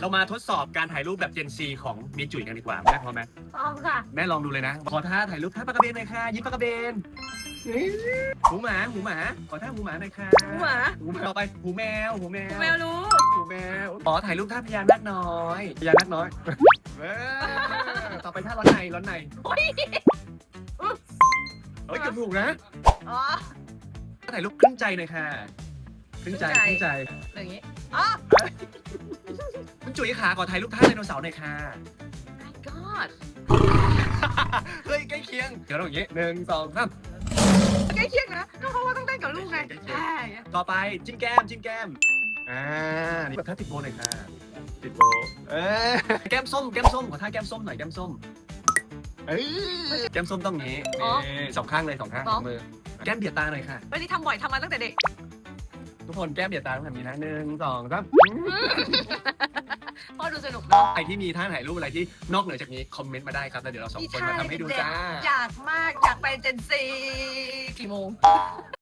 เรามาทดสอบการถ่ายรูปแบบเจนซีของมีจุ๋ยกันดีกว่าแม่พร้อมไหมพร้อมค่ะ แม่ลองดูเลยนะ ขอท่าถ่ายรูปท่าปลากระเบนหน่อยค่ะ ยิ้มปลากระเบนหูหมาหูหมา ขอท่าหูหมาหน่อยค่ะหูหมา หูหมาต่อไปหูแมวหูแมวแมวรู้หูแมวขอถ่ายรูปท่าพญานาคน้อยพญานาคน้อยเออต่อไปท่าร้อนในร้อนในโอ้ยเฮ้ยเกือบถูกนะอ๋อถ่ายรูปครึ่งใจหน่อยค่ะครึ่งใจคครึ่รึ่งงใจใจอย่างงี้อ๋อคุณ จุ๋ยขาขอถ่ายรูปท่าไดโนเสาร์หน่อยค่ะ my god เฮ้ยใกล้เคียง เดี๋ยวเราอย่างงี้หนึ่งสองสามใกล้เคียงนะก็เพราะว่าต้องเต้นกับลูกไงใกล้เคียงใช่ต่อไปจิ้มแก้มจิ้มแก้ม อ่านี่แบบท่าติดโบหน่อยค่ะ ติดโบเออแก้มส้มแก้มส้มขอท่าแก้มส้มหน่อยแก้มส้ม เอ้ยแก้มส้มต้องอย่างงี้นี่สองข้างเลยสองข้างสองมือ แก้มเบียดตาหน่อยค่ะ วันนี้ทำบ่อยทำมาตั้งแต่เด็กทุกคนแก้มเบียดตาต้องแบบนี้นะหนึ่งสองสาม พ่อดูสนุกเนาะ ใครที่มีท่าถ่ายรูปอะไรที่นอกเหนือจากนี้คอมเมนต์มาได้ครับแล้วเดี๋ยวเราสองคนมาทำให้ดูจ้า อยากมากอยากไปเจนซีกี่โมง